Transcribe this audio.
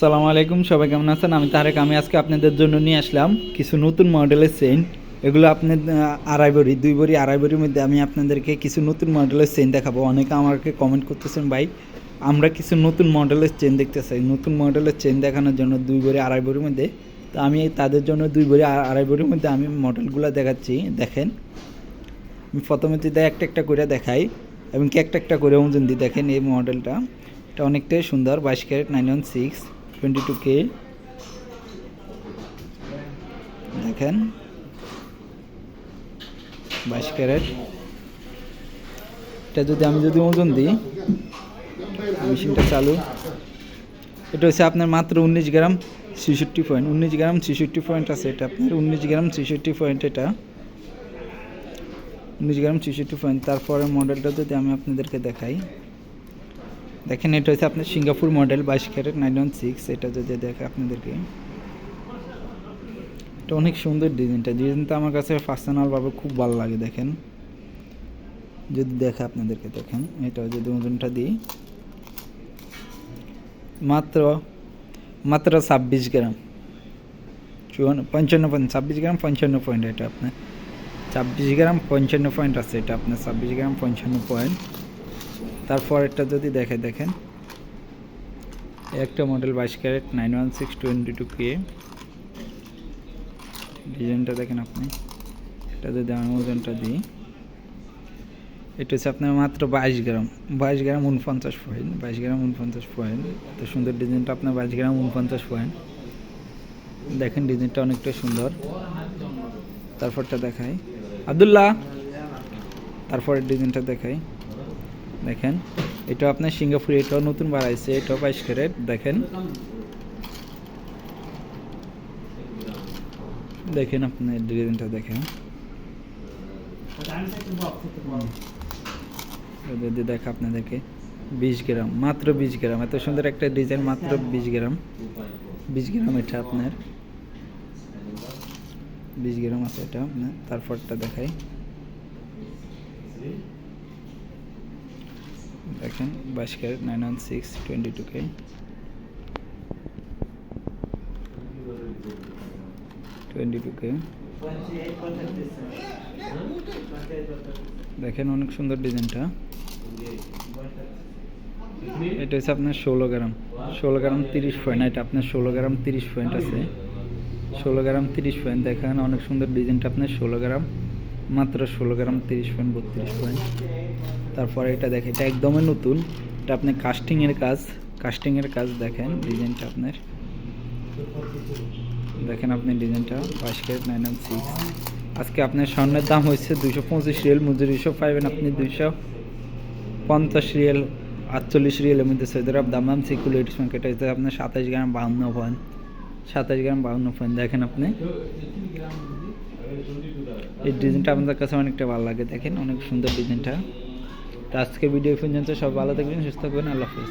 সালামু আলাইকুম, সবাই কেমন আছেন? আমি তারেক, আমি আজকে আপনাদের জন্য নিয়ে আসলাম কিছু নতুন মডেলের চেইন এগুলো আপনি আড়াই বড়ি দুই বড়ি আড়াই বড়ির মধ্যে আমি আপনাদেরকে কিছু নতুন মডেলের চেইন দেখাবো। অনেকে আমাকে কমেন্ট করতেছেন, ভাই, আমরা কিছু নতুন মডেলের চেন দেখতে চাই নতুন মডেলের চেন দেখানোর জন্য দুই বড়ি আড়াই বড়ির মধ্যে। তো আমি তাদের জন্য দুই বড়ি আড়াই বড়ির মধ্যে আমি মডেলগুলো দেখাচ্ছি। দেখেন, আমি প্রথমে যদি একটা একটা করে দেখাই, এবং একটা একটা করে ওজন দিই দেখেন এই মডেলটা। এটা অনেকটাই সুন্দর, বাইশ carat, nine one six. Twenty two K দেখেন, বাইশ ক্যারেট। এটা যদি আমি যদি ওজন দিই, মেশিনটা চালু। এটা হচ্ছে আপনার মাত্র উনিশ গ্রাম ছেষট্টি পয়েন্ট। উনিশ গ্রাম ছেষট্টি পয়েন্ট আছে এটা আপনার, উনিশ গ্রাম ছেষট্টি পয়েন্ট এটা। উনিশ গ্রাম ছেষট্টি পয়েন্ট। তারপরে মডেলটা যদি আমি আপনাদেরকে দেখাই। দেখেন, এটা হচ্ছে আপনার সিঙ্গাপুর মডেল বাইশ ক্যারেট নাইন ওয়ান সিক্স। এটা যদি দেখে আপনাদেরকে। এটা অনেক সুন্দর ডিজাইনটা। ডিজাইনটা আমার কাছে পার্সোনালভাবে খুব ভালো লাগে, দেখেন। যদি দেখে আপনাদেরকে, দেখেন। এটা যদি ওজনটা দিই। মাত্র মাত্র ছাব্বিশ গ্রাম। চুয়ান্ন, পঞ্চান্ন পয়েন্ট, ছাব্বিশ গ্রাম, পঞ্চান্ন পয়েন্ট। এটা আপনার ছাব্বিশ গ্রাম, পঞ্চান্ন পয়েন্ট আছে। এটা আপনার ছাব্বিশ গ্রাম, পঞ্চান্ন পয়েন্ট। তারপর একটা যদি দেখে, দেখেন। একটা মডেল বাইশ carat nine one six twenty two K ডিজাইনটা দেখেন আপনি। এটা যদি আমি ওজনটা দিই, এটা হচ্ছে আপনার মাত্র বাইশ গ্রাম। বাইশ গ্রাম উনপঞ্চাশ পয়েন্ট বাইশ গ্রাম উনপঞ্চাশ পয়েন্ট এত সুন্দর ডিজাইনটা আপনার বাইশ গ্রাম উনপঞ্চাশ পয়েন্ট দেখেন ডিজাইনটা অনেকটা সুন্দর। তারপরটা দেখাই। আব্দুল্লাহ, তারপরের ডিজাইনটা দেখাই। দেখেন। এটা আপনার সিঙ্গাপুর, এটাও নতুন বাড়াইছে এটাও বাইশ ক্যারেট, দেখেন। দেখেন আপনার ডিজাইনটা, দেখেন। যদি দেখা আপনাদেরকে, বিশ গ্রাম, মাত্র বিশ গ্রাম। এত সুন্দর একটা ডিজাইন, মাত্র বিশ গ্রাম। বিশ গ্রাম এটা আপনার। বিশ গ্রাম আছে এটা আপনার, তারপরটা দেখাই। দেখেন বাইশ carat nine one six twenty two K twenty two K দেখেন অনেক সুন্দর ডিজাইনটা। এটা হচ্ছে আপনার ষোলো গ্রাম। ষোলো গ্রাম তিরিশ পয়েন্ট এটা আপনার ষোলো গ্রাম তিরিশ পয়েন্ট আছে। ষোলো গ্রাম তিরিশ পয়েন্ট দেখেন অনেক সুন্দর ডিজাইনটা আপনার ষোলো গ্রাম। মাত্র ষোলো গ্রাম তিরিশ পয়েন্ট বত্রিশ পয়েন্ট তারপরে এটা দেখেন, এটা একদমই নতুন। এটা আপনি কাস্টিংয়ের কাজ। কাস্টিংয়ের কাজ দেখেন ডিজাইনটা আপনার। দেখেন আপনি ডিজাইনটা ক্যারেট নাইন ওয়ান আজকে আপনার স্বর্ণের দাম হচ্ছে দুশো পঁচিশ রিয়েল মজুরিশো পাইবেন আপনি দুইশো পঞ্চাশ রিয়েল, আটচল্লিশ রিয়েলের মধ্যে সৌদি দাম দাম সিকুরিটি মার্কেট। হচ্ছে আপনার সাতাশ গ্রাম বাহান্ন পয়েন্ট। সাতাশ গ্রাম বাহান্ন পয়েন্ট, দেখেন আপনি। এই ডিজাইনটা আপনাদের কাছে অনেকটা ভালো লাগে, দেখেন অনেক সুন্দর ডিজাইনটা তো আজকে ভিডিও পর্যন্ত সব ভালো থাকবেন সুস্থ থাকবেন আল্লাহ হাফিজ।